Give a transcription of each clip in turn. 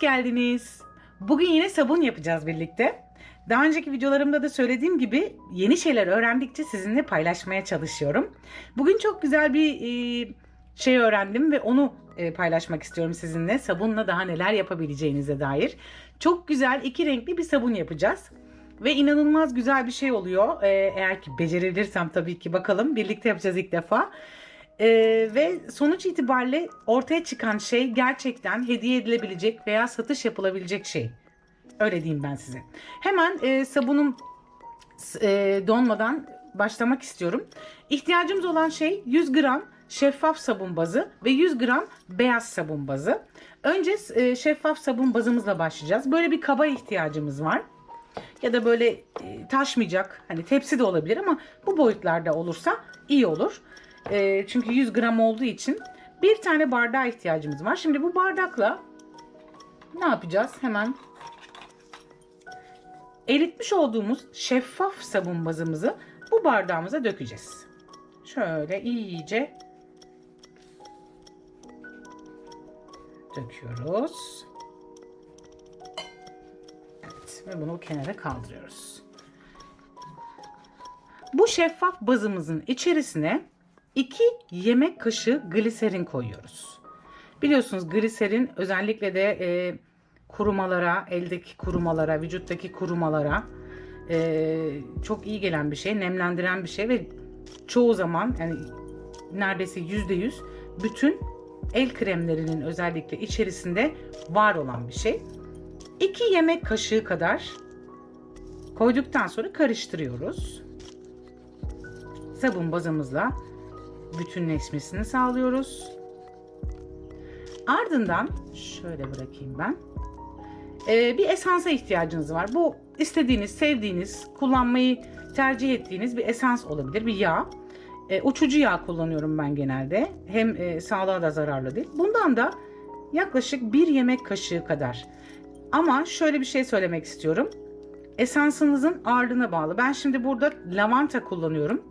Geldiniz. Bugün yine sabun yapacağız birlikte. Daha önceki videolarımda da söylediğim gibi yeni şeyler öğrendikçe sizinle paylaşmaya çalışıyorum. Bugün çok güzel bir e, şey öğrendim ve onu e, paylaşmak istiyorum sizinle. Sabunla daha neler yapabileceğinize dair. Çok güzel iki renkli bir sabun yapacağız. Ve inanılmaz güzel bir şey oluyor. E, eğer ki becerebilirsem tabii ki bakalım. Birlikte yapacağız ilk defa. Ee, ve sonuç itibariyle ortaya çıkan şey gerçekten hediye edilebilecek veya satış yapılabilecek şey. Öyle diyeyim ben size. Hemen e, sabunum e, donmadan başlamak istiyorum. İhtiyacımız olan şey 100 gram şeffaf sabun bazı ve 100 gram beyaz sabun bazı. Önce e, şeffaf sabun bazımızla başlayacağız. Böyle bir kaba ihtiyacımız var. Ya da böyle e, taşmayacak hani tepsi de olabilir ama bu boyutlarda olursa iyi olur. E, çünkü 100 gram olduğu için bir tane bardağa ihtiyacımız var. Şimdi bu bardakla ne yapacağız? Hemen eritmiş olduğumuz şeffaf sabun bazımızı bu bardağımıza dökeceğiz. Şöyle iyice döküyoruz. Evet ve bunu kenara kaldırıyoruz. Bu şeffaf bazımızın içerisine 2 yemek kaşığı gliserin koyuyoruz. Biliyorsunuz gliserin özellikle de e, kurumalara, eldeki kurumalara, vücuttaki kurumalara e, çok iyi gelen bir şey, nemlendiren bir şey ve çoğu zaman yani neredeyse yüzde yüz bütün el kremlerinin özellikle içerisinde var olan bir şey. 2 yemek kaşığı kadar koyduktan sonra karıştırıyoruz. Sabun bazımızla bütünleşmesini sağlıyoruz. Ardından şöyle bırakayım ben. Ee, bir esansa ihtiyacınız var. Bu istediğiniz, sevdiğiniz, kullanmayı tercih ettiğiniz bir esans olabilir, bir yağ. Ee, uçucu yağ kullanıyorum ben genelde. Hem e, sağlığa da zararlı değil. Bundan da yaklaşık bir yemek kaşığı kadar. Ama şöyle bir şey söylemek istiyorum. Esansınızın ağırlığına bağlı. Ben şimdi burada lavanta kullanıyorum.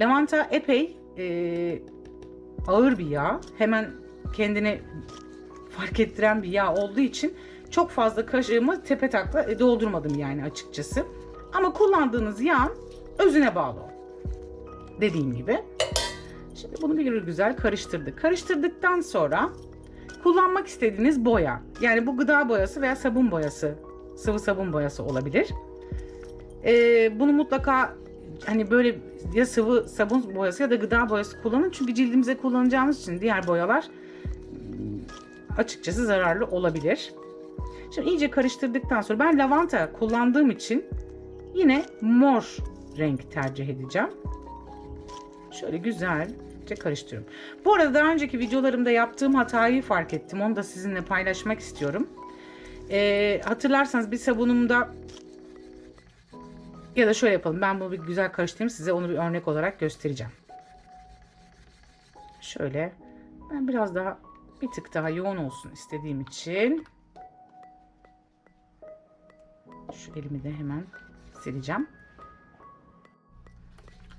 Lavanta epey e, ağır bir yağ. Hemen kendini fark ettiren bir yağ olduğu için çok fazla kaşığımı tepe takla e, doldurmadım yani açıkçası. Ama kullandığınız yağın özüne bağlı o. Dediğim gibi. Şimdi bunu bir güzel karıştırdık. Karıştırdıktan sonra kullanmak istediğiniz boya. Yani bu gıda boyası veya sabun boyası. Sıvı sabun boyası olabilir. Ee, bunu mutlaka hani böyle ya sıvı sabun boyası ya da gıda boyası kullanın. Çünkü cildimize kullanacağımız için diğer boyalar açıkçası zararlı olabilir. Şimdi iyice karıştırdıktan sonra ben lavanta kullandığım için yine mor renk tercih edeceğim. Şöyle güzelce karıştırıyorum. Bu arada daha önceki videolarımda yaptığım hatayı fark ettim. Onu da sizinle paylaşmak istiyorum. Ee, hatırlarsanız bir sabunumda ya da şöyle yapalım. Ben bunu bir güzel karıştırayım. Size onu bir örnek olarak göstereceğim. Şöyle. Ben biraz daha bir tık daha yoğun olsun istediğim için şu elimi de hemen sileceğim.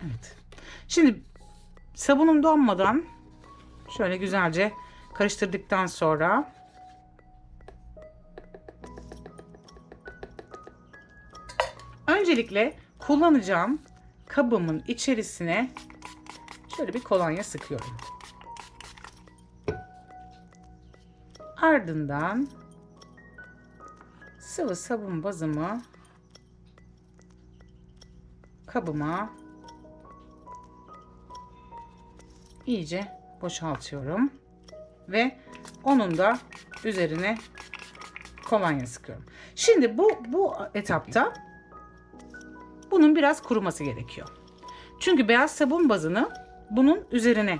Evet. Şimdi sabunum donmadan şöyle güzelce karıştırdıktan sonra öncelikle kullanacağım kabımın içerisine şöyle bir kolonya sıkıyorum. Ardından sıvı sabun bazımı kabıma iyice boşaltıyorum ve onun da üzerine kolonya sıkıyorum. Şimdi bu bu etapta bunun biraz kuruması gerekiyor. Çünkü beyaz sabun bazını bunun üzerine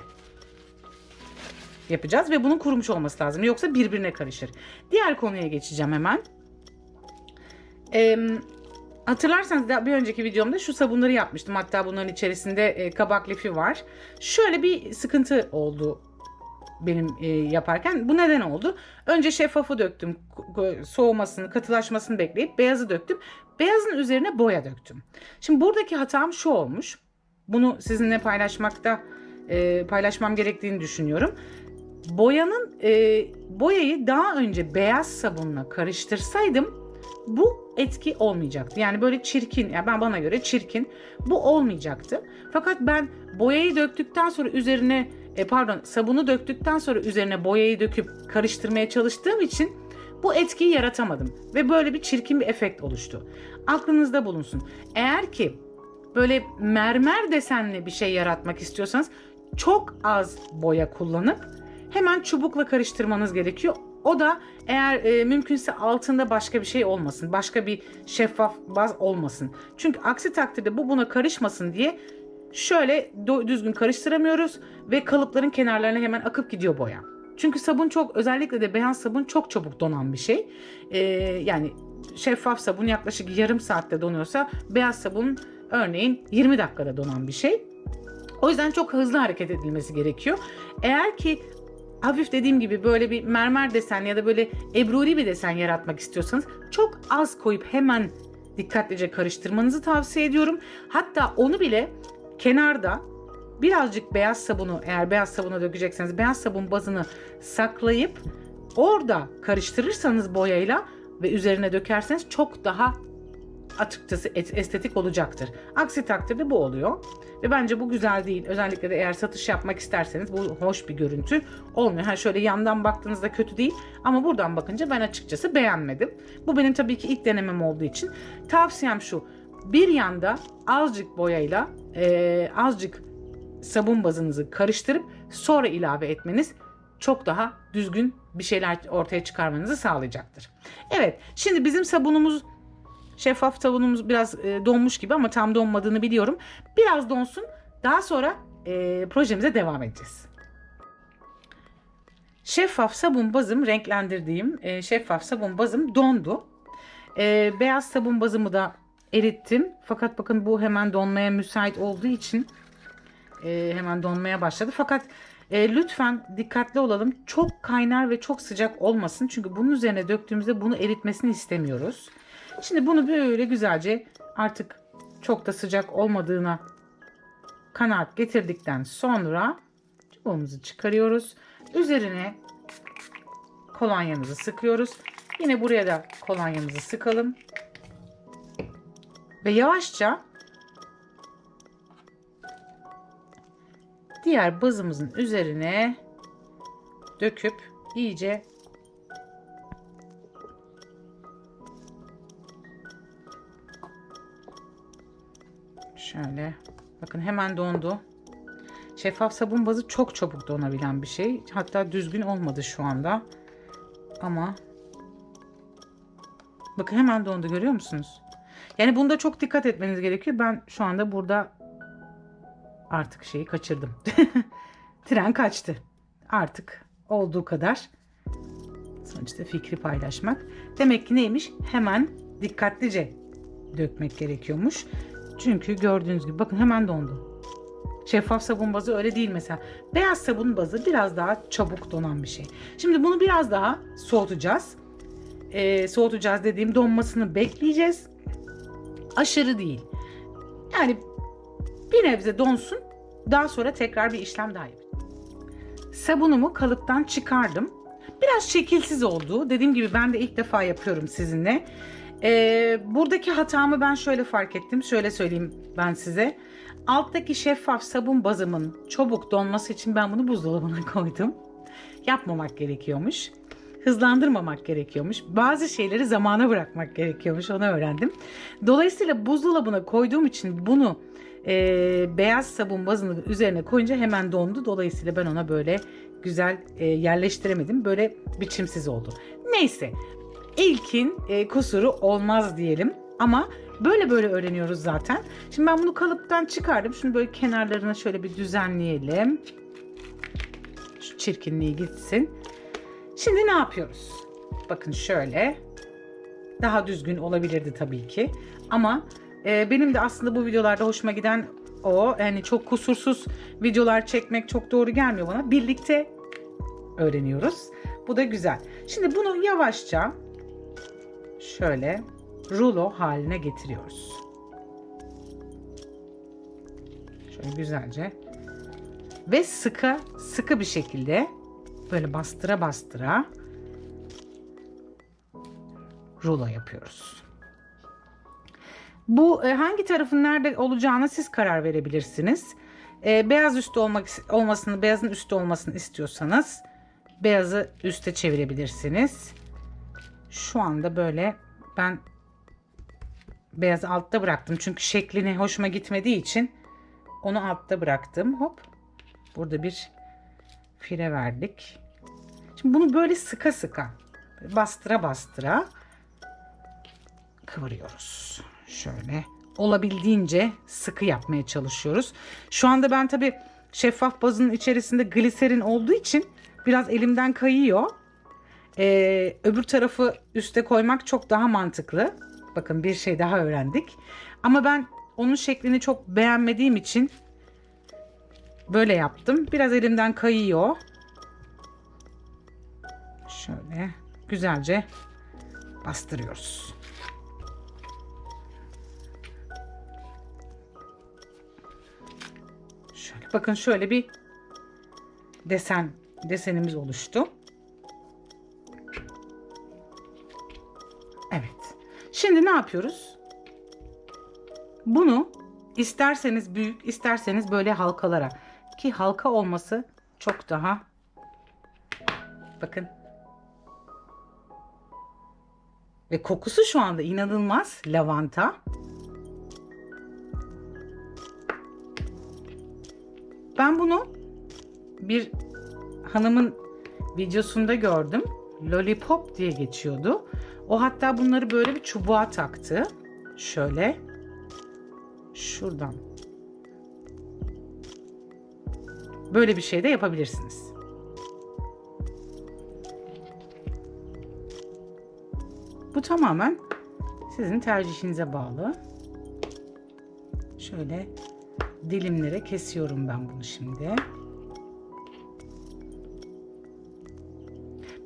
yapacağız ve bunun kurumuş olması lazım. Yoksa birbirine karışır. Diğer konuya geçeceğim hemen. Ee, hatırlarsanız da bir önceki videomda şu sabunları yapmıştım. Hatta bunların içerisinde e, kabak lifi var. Şöyle bir sıkıntı oldu benim e, yaparken. Bu neden oldu? Önce şeffafı döktüm. Soğumasını, katılaşmasını bekleyip beyazı döktüm. Beyazın üzerine boya döktüm. Şimdi buradaki hatam şu olmuş. Bunu sizinle paylaşmakta e, paylaşmam gerektiğini düşünüyorum. boyanın e, boyayı daha önce beyaz sabunla karıştırsaydım bu etki olmayacaktı. Yani böyle çirkin, yani ben bana göre çirkin bu olmayacaktı. Fakat ben boyayı döktükten sonra üzerine e, pardon sabunu döktükten sonra üzerine boyayı döküp karıştırmaya çalıştığım için bu etkiyi yaratamadım ve böyle bir çirkin bir efekt oluştu. Aklınızda bulunsun. Eğer ki böyle mermer desenli bir şey yaratmak istiyorsanız çok az boya kullanıp hemen çubukla karıştırmanız gerekiyor. O da eğer e, mümkünse altında başka bir şey olmasın. Başka bir şeffaf baz olmasın. Çünkü aksi takdirde bu buna karışmasın diye şöyle düzgün karıştıramıyoruz ve kalıpların kenarlarına hemen akıp gidiyor boya. Çünkü sabun çok özellikle de beyaz sabun çok çabuk donan bir şey. Ee, yani şeffaf sabun yaklaşık yarım saatte donuyorsa beyaz sabun örneğin 20 dakikada donan bir şey. O yüzden çok hızlı hareket edilmesi gerekiyor. Eğer ki hafif dediğim gibi böyle bir mermer desen ya da böyle ebruri bir desen yaratmak istiyorsanız çok az koyup hemen dikkatlice karıştırmanızı tavsiye ediyorum. Hatta onu bile kenarda birazcık beyaz sabunu eğer beyaz sabuna dökecekseniz beyaz sabun bazını saklayıp orada karıştırırsanız boyayla ve üzerine dökerseniz çok daha açıkçası et- estetik olacaktır. Aksi takdirde bu oluyor. Ve bence bu güzel değil. Özellikle de eğer satış yapmak isterseniz bu hoş bir görüntü olmuyor. Ha şöyle yandan baktığınızda kötü değil ama buradan bakınca ben açıkçası beğenmedim. Bu benim tabii ki ilk denemem olduğu için. Tavsiyem şu. Bir yanda azıcık boyayla eee, azıcık sabun bazınızı karıştırıp sonra ilave etmeniz çok daha düzgün bir şeyler ortaya çıkarmanızı sağlayacaktır. Evet, şimdi bizim sabunumuz şeffaf sabunumuz biraz e, donmuş gibi ama tam donmadığını biliyorum. Biraz donsun. Daha sonra e, projemize devam edeceğiz. Şeffaf sabun bazım renklendirdiğim e, şeffaf sabun bazım dondu. E, beyaz sabun bazımı da erittim. Fakat bakın bu hemen donmaya müsait olduğu için e, hemen donmaya başladı. Fakat e, lütfen dikkatli olalım. Çok kaynar ve çok sıcak olmasın. Çünkü bunun üzerine döktüğümüzde bunu eritmesini istemiyoruz. Şimdi bunu böyle güzelce artık çok da sıcak olmadığına kanaat getirdikten sonra çubuğumuzu çıkarıyoruz. Üzerine kolonyamızı sıkıyoruz. Yine buraya da kolonyamızı sıkalım. Ve yavaşça diğer bazımızın üzerine döküp iyice şöyle bakın hemen dondu. Şeffaf sabun bazı çok çabuk donabilen bir şey. Hatta düzgün olmadı şu anda. Ama bakın hemen dondu görüyor musunuz? Yani bunda çok dikkat etmeniz gerekiyor. Ben şu anda burada artık şeyi kaçırdım. Tren kaçtı. Artık olduğu kadar. Sonuçta fikri paylaşmak. Demek ki neymiş? Hemen dikkatlice dökmek gerekiyormuş. Çünkü gördüğünüz gibi bakın hemen dondu. Şeffaf sabun bazı öyle değil mesela. Beyaz sabun bazı biraz daha çabuk donan bir şey. Şimdi bunu biraz daha soğutacağız. Ee, soğutacağız dediğim donmasını bekleyeceğiz. Aşırı değil. Yani bir nebze donsun. Daha sonra tekrar bir işlem daha yapacağım. Sabunumu kalıptan çıkardım. Biraz şekilsiz oldu. Dediğim gibi ben de ilk defa yapıyorum sizinle. Ee, buradaki hatamı ben şöyle fark ettim. Şöyle söyleyeyim ben size. Alttaki şeffaf sabun bazımın çabuk donması için ben bunu buzdolabına koydum. Yapmamak gerekiyormuş. Hızlandırmamak gerekiyormuş. Bazı şeyleri zamana bırakmak gerekiyormuş. Onu öğrendim. Dolayısıyla buzdolabına koyduğum için bunu e, beyaz sabun bazının üzerine koyunca hemen dondu. Dolayısıyla ben ona böyle güzel e, yerleştiremedim. Böyle biçimsiz oldu. Neyse. İlkin e, kusuru olmaz diyelim. Ama böyle böyle öğreniyoruz zaten. Şimdi ben bunu kalıptan çıkardım. Şunu böyle kenarlarına şöyle bir düzenleyelim. Şu çirkinliği gitsin. Şimdi ne yapıyoruz? Bakın şöyle. Daha düzgün olabilirdi tabii ki. Ama e, benim de aslında bu videolarda hoşuma giden o. Yani çok kusursuz videolar çekmek çok doğru gelmiyor bana. Birlikte öğreniyoruz. Bu da güzel. Şimdi bunu yavaşça şöyle rulo haline getiriyoruz. Şöyle güzelce ve sıkı sıkı bir şekilde böyle bastıra bastıra rulo yapıyoruz. Bu e, hangi tarafın nerede olacağına siz karar verebilirsiniz. E, beyaz üstü olmak olmasını, beyazın üstü olmasını istiyorsanız beyazı üste çevirebilirsiniz. Şu anda böyle ben beyazı altta bıraktım. Çünkü şeklini hoşuma gitmediği için onu altta bıraktım. Hop. Burada bir fire verdik. Şimdi bunu böyle sıka sıka bastıra bastıra kıvırıyoruz. Şöyle olabildiğince sıkı yapmaya çalışıyoruz. Şu anda ben tabi şeffaf bazının içerisinde gliserin olduğu için biraz elimden kayıyor. Ee, öbür tarafı üste koymak çok daha mantıklı. Bakın bir şey daha öğrendik. Ama ben onun şeklini çok beğenmediğim için böyle yaptım. Biraz elimden kayıyor. Şöyle güzelce bastırıyoruz. Şöyle bakın şöyle bir desen desenimiz oluştu. Evet. Şimdi ne yapıyoruz? Bunu isterseniz büyük, isterseniz böyle halkalara ki halka olması çok daha bakın ve kokusu şu anda inanılmaz lavanta. Ben bunu bir hanımın videosunda gördüm. Lollipop diye geçiyordu. O hatta bunları böyle bir çubuğa taktı. Şöyle. Şuradan. Böyle bir şey de yapabilirsiniz. Tamamen sizin tercihinize bağlı. Şöyle dilimlere kesiyorum ben bunu şimdi.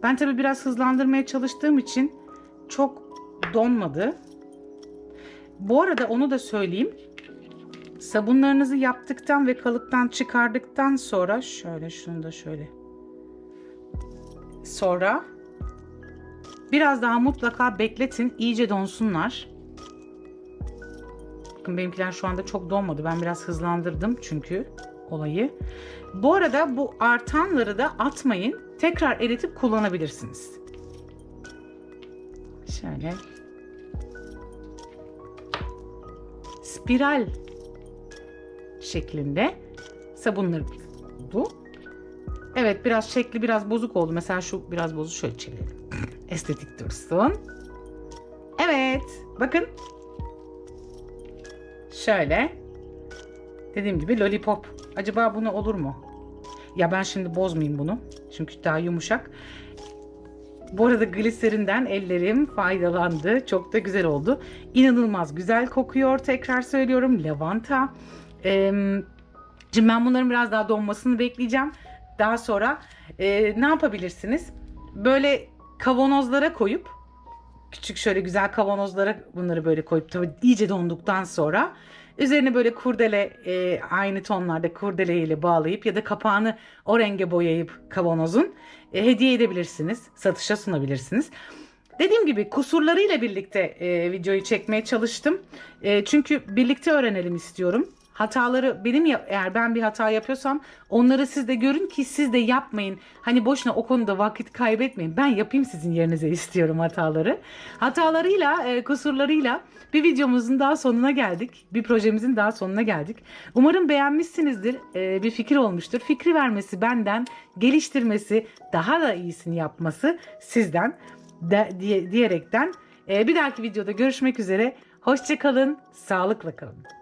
Ben tabi biraz hızlandırmaya çalıştığım için çok donmadı. Bu arada onu da söyleyeyim. Sabunlarınızı yaptıktan ve kalıptan çıkardıktan sonra şöyle şunu da şöyle. Sonra biraz daha mutlaka bekletin. iyice donsunlar. Bakın benimkiler şu anda çok donmadı. Ben biraz hızlandırdım çünkü olayı. Bu arada bu artanları da atmayın. Tekrar eritip kullanabilirsiniz. Şöyle. Spiral şeklinde sabunları bu. Evet biraz şekli biraz bozuk oldu. Mesela şu biraz bozuk şöyle çevirelim. Estetik dursun. Evet. Bakın. Şöyle. Dediğim gibi lollipop. Acaba bunu olur mu? Ya ben şimdi bozmayayım bunu. Çünkü daha yumuşak. Bu arada gliserinden ellerim faydalandı. Çok da güzel oldu. İnanılmaz güzel kokuyor. Tekrar söylüyorum. Lavanta. Ee, şimdi ben bunların biraz daha donmasını bekleyeceğim. Daha sonra e, ne yapabilirsiniz? Böyle kavanozlara koyup küçük şöyle güzel kavanozlara bunları böyle koyup tabii iyice donduktan sonra üzerine böyle kurdele e, aynı tonlarda kurdele ile bağlayıp ya da kapağını o renge boyayıp kavanozun e, hediye edebilirsiniz. Satışa sunabilirsiniz. Dediğim gibi kusurlarıyla birlikte e, videoyu çekmeye çalıştım. E, çünkü birlikte öğrenelim istiyorum. Hataları benim ya, eğer ben bir hata yapıyorsam onları siz de görün ki siz de yapmayın. Hani boşuna o konuda vakit kaybetmeyin. Ben yapayım sizin yerinize istiyorum hataları. Hatalarıyla, e, kusurlarıyla bir videomuzun daha sonuna geldik. Bir projemizin daha sonuna geldik. Umarım beğenmişsinizdir. E, bir fikir olmuştur. Fikri vermesi benden, geliştirmesi, daha da iyisini yapması sizden de, diye, diyerekten e, bir dahaki videoda görüşmek üzere. Hoşçakalın, sağlıkla kalın.